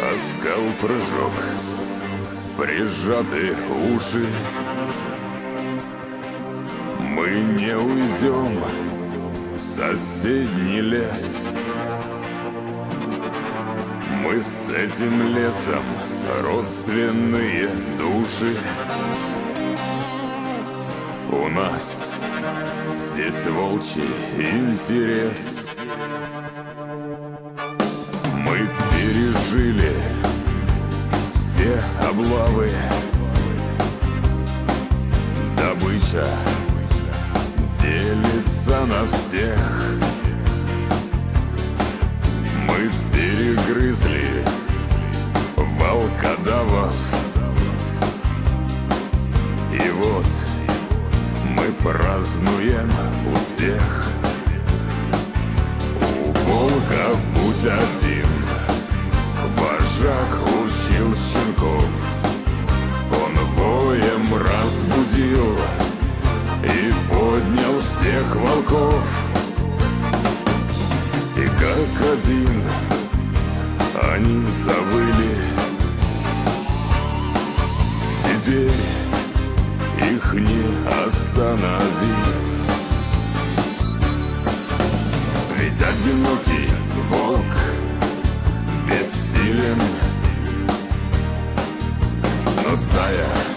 Оскал прыжок, прижаты уши. Мы не уйдем в соседний лес. Мы с этим лесом родственные души. У нас здесь волчий интерес. Все облавы. Добыча делится на всех. Мы перегрызли волкодавов. И вот мы празднуем успех. У волка путь один, вожак учил щенков. Разбудил и поднял всех волков. И как один они завыли. Теперь их не остановить. Ведь одинокий волк бессилен. Но стая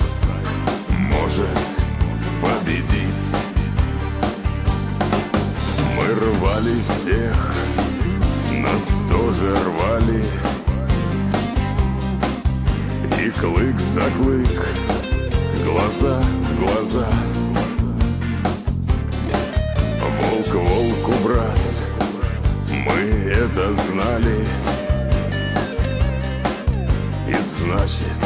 рвали всех, нас тоже рвали. И клык за клык, глаза в глаза. Волк волку брат, мы это знали. И значит,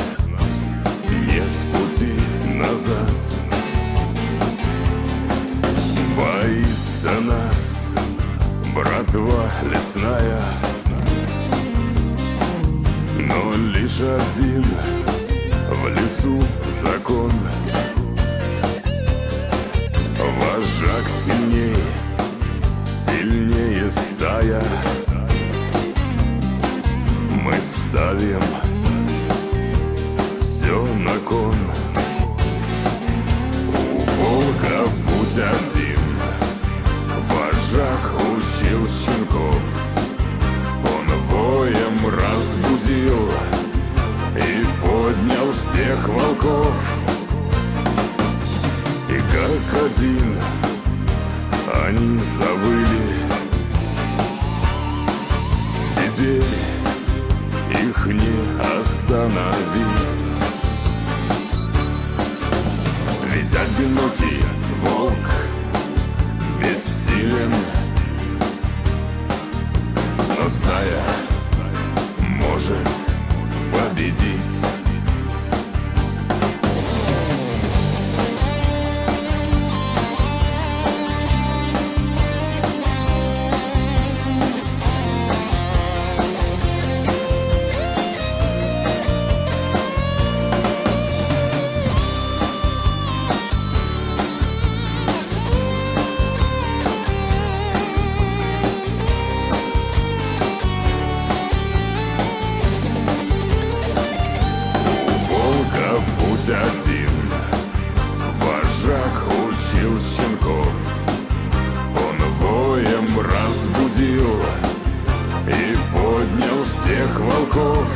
братва лесная. Но лишь один в лесу закон. Вожак сильней, сильнее стая. Мы ставим Учил щенков Он воем разбудил И поднял всех волков. И как один Они завыли. Теперь их не остановить. Ведь одинокий волк один Вожак учил щенков. Он воем разбудил И поднял всех волков.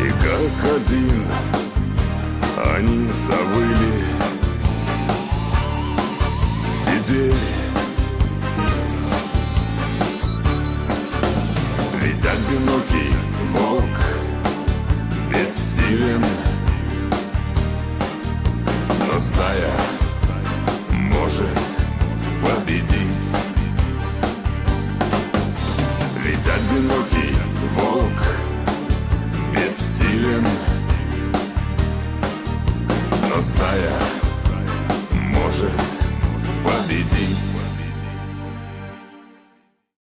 И как один Они завыли. Теперь Ведь одинокий бессилен. Но стая может победить. Ведь одинокий волк бессилен. Но стая может победить.